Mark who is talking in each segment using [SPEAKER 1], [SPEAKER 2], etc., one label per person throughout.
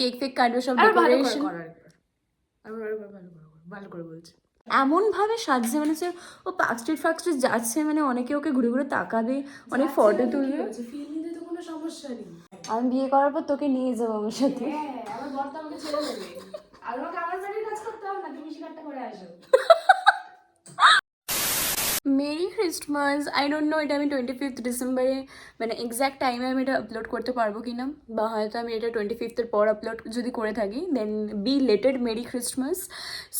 [SPEAKER 1] Cake fake কাটবে সব decoration
[SPEAKER 2] ভালো করে বলছি।
[SPEAKER 1] এমন ভাবে সাজছে মানে সে ও পার্ক স্ট্রিট ফার্ক স্ট্রিট যাচ্ছে মানে অনেকে ওকে ঘুরে ঘুরে তাকাবে অনেক ফটো তুলবে।
[SPEAKER 2] ফিল নিতে তো কোনো সমস্যা নেই।
[SPEAKER 1] আমি বিয়ে করার পর তোকে নিয়ে যাব আমার সাথে।
[SPEAKER 2] হ্যাঁ আমার বর তো আমাকে ছেড়ে দেবে। আর আমাকে আমার বাড়ির কাজ করতে হবে না তুমি শিকারটা করে আসো।
[SPEAKER 1] Merry Christmas I don't know এটা আমি টোয়েন্টি ফিফথ ডিসেম্বরে মানে এক্স্যাক্ট টাইমে আমি এটা আপলোড করতে পারব কি না বা হয়তো আমি এটা টোয়েন্টি ফিফথের পর আপলোড যদি করে থাকি then belated merry Christmas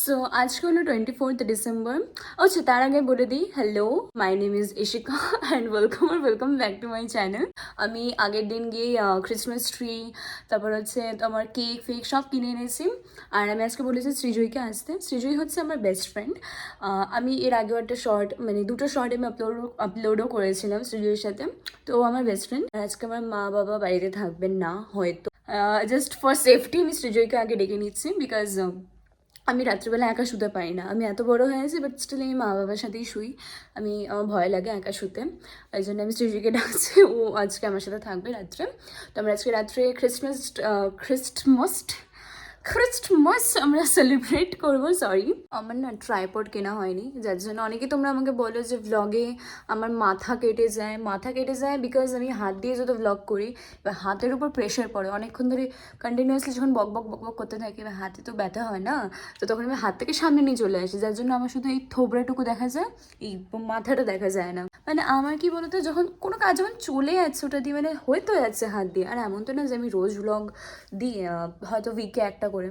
[SPEAKER 1] so আজকে হলো টোয়েন্টি ফোর্থ ডিসেম্বর আচ্ছা তার আগে বলে দিই hello my name is Ishika and welcome R welcome back to my channel আমি আগের দিন গিয়ে ক্রিসমাস ট্রি তারপর হচ্ছে তোমার কেক ফেক সব কিনে এনেছি। আর আমি আজকে বলেছি সৃজয়কে আসতে। সৃজয় হচ্ছে আমার বেস্ট ফ্রেন্ড আমি এর আগেও একটা শর্ট মানে দুটো শর্ট আমি আপলোড আপলোডও করেছিলাম সৃজয়ের সাথে। তো আমার বেস্ট ফ্রেন্ড আজকে আমার মা বাবা বাড়িতে থাকবেন না, হয়তো। জাস্ট ফর সেফটি আমি সৃজয়কে আগে ডেকে নিচ্ছি বিকজ আমি রাত্রিবেলা একা শুতে পারি না। আমি এত বড় হয়ে গেছি বাট স্টিল আমি মা বাবার সাথেই শুই। আমি, আমার ভয় লাগে একা শুতে। ওই জন্য আমি সৃজিকে ডাকছি, ও আজকে আমার সাথে থাকবে রাত্রে। তো আমরা আজকে রাত্রে খ্রিস্টমাস খ্রিস্টমাস খ্রিস্টমাস আমরা সেলিব্রেট করব সরি আমার না ট্রাইপড কেনা হয়নি যার জন্য অনেকে তোমরা আমাকে বলো যে ভ্লগে আমার মাথা কেটে যায়। মাথা কেটে যায় বিকজ আমি হাত দিয়ে যত ভ্লগ করি এবার হাতের উপর প্রেশার পড়ে। অনেকক্ষণ ধরে কন্টিনিউয়াসলি যখন বক বক বক বক করতে থাকি এবার হাতে তো ব্যথা হয় না তো তখন আমি হাত থেকে সামনে নিয়ে চলে আসি যার জন্য আমার শুধু এই থোবড়াটুকু দেখা যায় এই মাথাটা দেখা যায় না। মানে আমার কি বলতো যখন কোনো কাজ যখন চলে যাচ্ছে ওটা দিয়ে মানে হয়ে তো যাচ্ছে হাত দিয়ে। আর এমন তো না যে আমি রোজ ভ্লগ আহ, হয়তো উইকে একটা করে।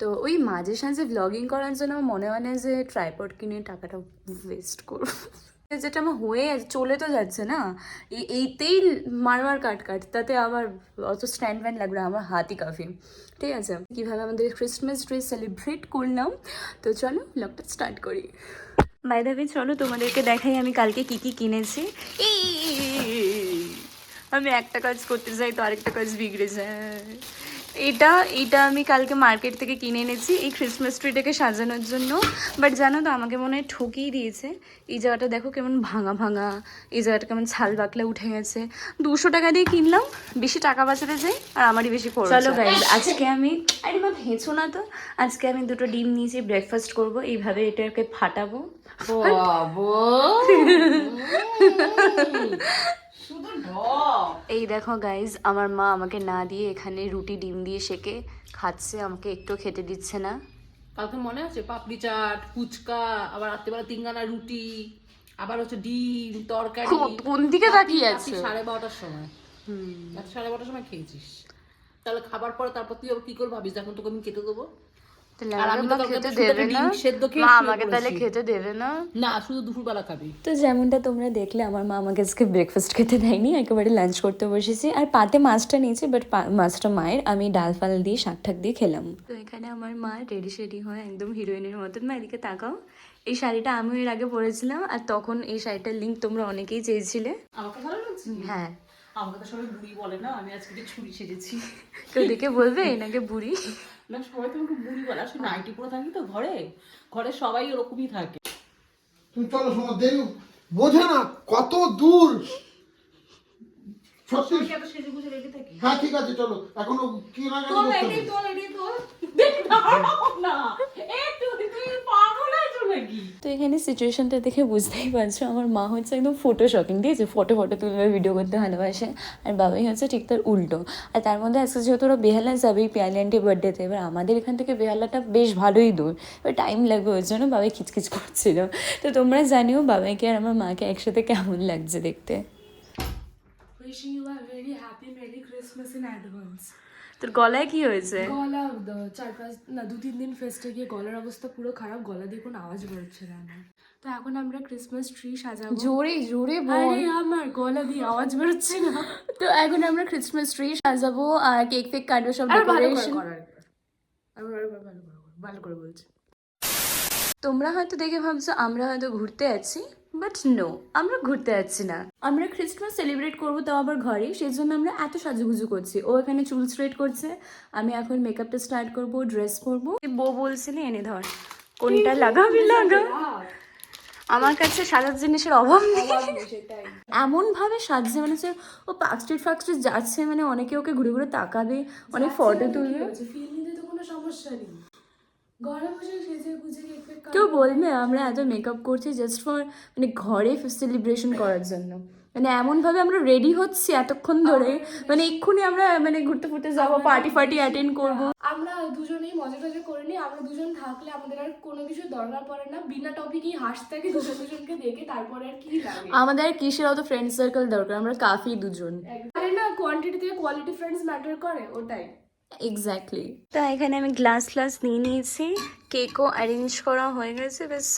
[SPEAKER 1] তো ওই মাঝে সাঝে ব্লগিং করার জন্য আমার মনে হয় না যে ট্রাইপড কিনে টাকাটা ওয়েস্ট করব। যেটা আমার হয়ে চলে তো যাচ্ছে না। এই, এইতেই মারমার কাট কাট, তাতে আবার অত স্ট্যান্ড ব্যান্ড লাগবে আমার হাতই কাফি ঠিক আছে? কীভাবে আমাদের ক্রিসমাস ডে সেলিব্রেট করলাম? তো চলো ব্লগটা স্টার্ট করি। বাই দ্য চলো তোমাদেরকে দেখাই আমি কালকে কি কি কিনেছি। আমি একটা কাজ করতে যাই, তো আরেকটা কাজ বিগড়ে যায়। এটা এটা আমি কালকে মার্কেট থেকে কিনে এনেছি। এই ক্রিসমাস ট্রিটাকে সাজানোর জন্য। বাট জানো তো আমাকে মনে হয় ঠকিয়ে দিয়েছে। এই জায়গাটা দেখো কেমন ভাঙা ভাঙা। এই জায়গাটা কেমন ছাল বাকলা উঠে গেছে। দুশো টাকা দিয়ে কিনলাম। বেশি টাকা বাঁচাতে যাই আর আমারই বেশি খরচ চলো গাইজ আজকে আমি আরে মা ভেঁচো না তো? আজকে আমি দুটো ডিম নিয়েছি ব্রেকফাস্ট করব। এইভাবে এটাকে ফাটাবো।
[SPEAKER 2] বাবু।
[SPEAKER 1] এই দেখো গাইজ আমার মা আমাকে না দিয়ে এখানে রুটি ডিম দিয়ে সেকে খাচ্ছে আমাকে একটু খেতে দিচ্ছে না।
[SPEAKER 2] কালকে মনে আছে? পাপড়ি চাট ফুচকা আবার রাত্রিবেলা তিনগানা রুটি আবার হচ্ছে ডিম তরকারি।
[SPEAKER 1] কোন দিকে তাকিয়ে আছে?
[SPEAKER 2] সাড়ে বারোটার সময়। রাত্রি সাড়ে বারোটার সময় খেয়েছিস। তাহলে খাবার পরে তারপর তুই আবার কি করে ভাবিস? এখন তোকে আমি খেতে দেবো?
[SPEAKER 1] আমাকে খেতে দেবে না। তাহলে খেতে দেবে না।
[SPEAKER 2] না শুধু দুপুরবেলা খাবি।
[SPEAKER 1] তো যেমনটা তোমরা দেখলে আমার মা আমাকে আজকে ব্রেকফাস্ট খেতে দেয়নি একেবারে লাঞ্চ করতে বসেছি। আর পাতে মাছটা নিয়েছি বাট মাছটা মায়ের আমি ডাল ফাল দিয়ে শাক ঠাক দিয়ে খেলাম। তো এখানে আমার মা রেডি শেডি হয় একদম হিরোইনের মতন। মা এদিকে তাকাও। এই শাড়িটা আমিও এর আগে পরেছিলাম আর তখন এই শাড়িটার লিঙ্ক তোমরা অনেকেই চেয়েছিলে।
[SPEAKER 2] আমাকে ভালো লাগছে?
[SPEAKER 1] হ্যাঁ।
[SPEAKER 2] আমাকে তো সবাই বুড়ি বলে না আমি আজকে একটু ছুরি সেজেছি।
[SPEAKER 1] কেউ দেখে বলবে এনাকে বুড়ি?
[SPEAKER 2] না সবাই তো আমাকে বুড়ি বলে আসলে নাইটি পরে থাকি তো ঘরে। ঘরে সবাই ওরকমই থাকে।
[SPEAKER 3] তুমি চলো শোনো দেরি বোঝে না কত দূর সত্যি। হ্যাঁ ঠিক আছে চলো। এখনও কি না।
[SPEAKER 2] তোল তোল তোল
[SPEAKER 1] তো এখানে সিচুয়েশনটা দেখে বুঝতেই পারছ আমার মা হচ্ছে একদম ফটো শপিং ঠিক আছে? ফটো ফটো তুলবে ভিডিও করতে ভালোবাসে। আর বাবাই হচ্ছে ঠিক তার উল্টো। আর তার মধ্যে আজকে যেহেতু ওরা বেহালা যাবেই পিয়ালি আন্টি বার্থডেতে এবার আমাদের এখান থেকে বেহালাটা বেশ ভালোই দূর। এবার টাইম লাগবে ওই জন্য বাবাই খিচখিচ করছিল। তো তোমরা জানিও বাবাইকে আর আমার মাকে একসাথে কেমন লাগছে দেখতে?
[SPEAKER 2] Wishing you a very happy merry Christmas in advance
[SPEAKER 1] তোর গলায় কি হয়েছে?
[SPEAKER 2] গলা চার পাঁচ না দু তিন দিন ফেস্টে গিয়ে গলার অবস্থা পুরো খারাপ গলা দিয়ে কোনো আওয়াজ বেরোচ্ছে না আমার। তো এখন আমরা ক্রিসমাস ট্রি সাজাবো।
[SPEAKER 1] জোরে জোরে
[SPEAKER 2] আরে আমার গলা দিয়ে আওয়াজ বেরোচ্ছে না।
[SPEAKER 1] তো এখন আমরা ক্রিসমাস ট্রি সাজাবো আর কেক ফেক কাটবো সব
[SPEAKER 2] আর ভালো করে
[SPEAKER 1] ডেকোরেশন
[SPEAKER 2] ভালো কর, ভালো করে বলছি।
[SPEAKER 1] তোমরা হয়তো দেখে ভাবছ আমরা হয়তো ঘুরতে যাচ্ছি বাট নো আমরা ঘুরতে যাচ্ছি না। আমরা ক্রিসমাস সেলিব্রেট করব তাও আবার ঘরে সেই জন্য আমরা এত সাজুগুজু করছি। ও এখানে চুল স্ট্রেট করছে আমি এখন মেকআপটা স্টার্ট করব ড্রেস পরবো। বউ বলছিলে এনে ধর কোনটা লাগাবি লাগা? আমার কাছে সাজার জিনিসের অভাব নেই।
[SPEAKER 2] অভাব সেটাই।
[SPEAKER 1] এমন ভাবে সাজছে মানে হচ্ছে ও পার্ক স্ট্রিট ফার্ক স্ট্রিট যাচ্ছে মানে অনেকে ওকে ঘুরে ঘুরে তাকাবে অনেক ফটো তুলবে।
[SPEAKER 2] ফিল তো কোনো সমস্যা নেই।
[SPEAKER 1] কেউ বলবে আমরা এত মেকআপ করছি জাস্ট ফর মানে ঘরে সেলিব্রেশন করার জন্য। মানে এমনভাবে আমরা রেডি হচ্ছি এতক্ষণ ধরে। মানে এক্ষুনি আমরা মানে ঘুরতে ফুরতে যাব পার্টি ফার্টি অ্যাটেন্ড করব।
[SPEAKER 2] আমরা দুজনেই মজা টজা করে নিই আমরা দুজন থাকলে আমাদের আর কোনো কিছু দরকার পড়ে না। বিনা টপিকই হাসতে থাকে দুজন দুজনকে দেখে তারপরে আর কি লাগে?
[SPEAKER 1] আমাদের আর কিসের অত ফ্রেন্ড সার্কেল দরকার? আমরা কাফি দুজন।
[SPEAKER 2] আরে না কোয়ান্টিটি থেকে কোয়ালিটি ফ্রেন্ডস ম্যাটার করে ওটাই।
[SPEAKER 1] এক্স্যাক্টলি তো এখানে আমি গ্লাস গ্লাস নিয়ে নিয়েছি। কেকও অ্যারেঞ্জ করা হয়ে গেছে বেশ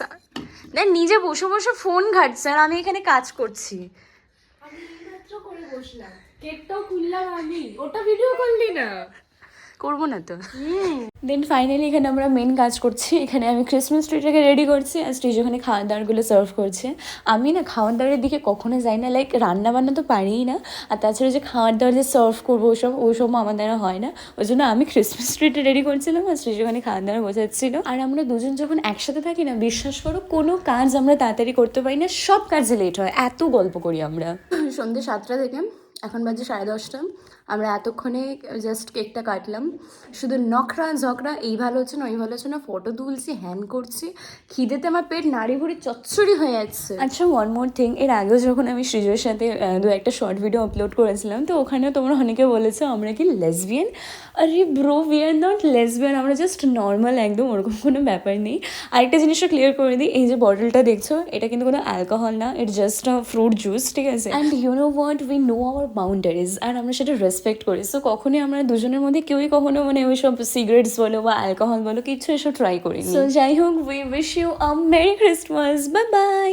[SPEAKER 1] দেন নিজে বসে বসে ফোন ঘাটছে আর আমি এখানে কাজ করছি।
[SPEAKER 2] আমি করে বসলাম। কেকটাও খুললাম আমি। ওটা ভিডিও করলি না।
[SPEAKER 1] করব না তো। দেন ফাইনালি এখানে আমরা মেন কাজ করছি। এখানে আমি ক্রিসমাস ট্রিটাকে রেডি করছি আর স্টেজ ওখানে খাওয়ার দাওয়ারগুলো সার্ভ করছে। আমি না খাওয়ার দাওয়ারের দিকে কখনো যাই না লাইক রান্না বান্না তো পারিই না। আর তাছাড়া যে খাওয়ার দাওয়ার যে সার্ভ করব ওসব ওসব আমার দ্বারা হয় না। ওই জন্য আমি ক্রিসমাস ট্রিটা রেডি করছিলাম আর স্টেজ ওখানে খাওয়ার দাওয়ার বোঝাচ্ছিল। আর আমরা দুজন যখন একসাথে থাকি না বিশ্বাস করো কোনো কাজ আমরা তাড়াতাড়ি করতে পারি না সব কাজে লেট হয়। এত গল্প করি আমরা। সন্ধ্যে সাতটা থেকে এখন বাজে সাড়ে দশটা। আমরা এতক্ষণে জাস্ট কেকটা কাটলাম। শুধু নখরা ঝকরা এই ভালো হচ্ছে না ওই ভালো হচ্ছে না ফটো তুলছি হ্যান করছি। খিদেতে আমার পেট নাড়ি ভুড়ি চচ্চড়ি হয়ে যাচ্ছে। আচ্ছা ওয়ান মোর থিং এর আগেও যখন আমি সৃজয়ের সাথে দু একটা শর্ট ভিডিও আপলোড করেছিলাম তো ওখানেও তোমরা অনেকে বলেছ আমরা কি লেসবিয়ান আরে bro we are not lesbian আমরা জাস্ট নর্মাল একদম ওরকম কোনো ব্যাপার নেই। আরেকটা জিনিসটা ক্লিয়ার করে দিই এই যে বটলটা দেখছ এটা কিন্তু কোনো অ্যালকোহল না it just a fruit juice ঠিক আছে? And you know what we know our boundaries আর আমরা সেটা রেসপেক্ট করি। সো কখনোই আমরা দুজনের মধ্যে কেউই কখনো মানে ওই সব সিগারেটস বলো বা অ্যালকোহল বলো, কিছু এসব ট্রাই করি সো যাই হোক we wish you a merry Christmas bye bye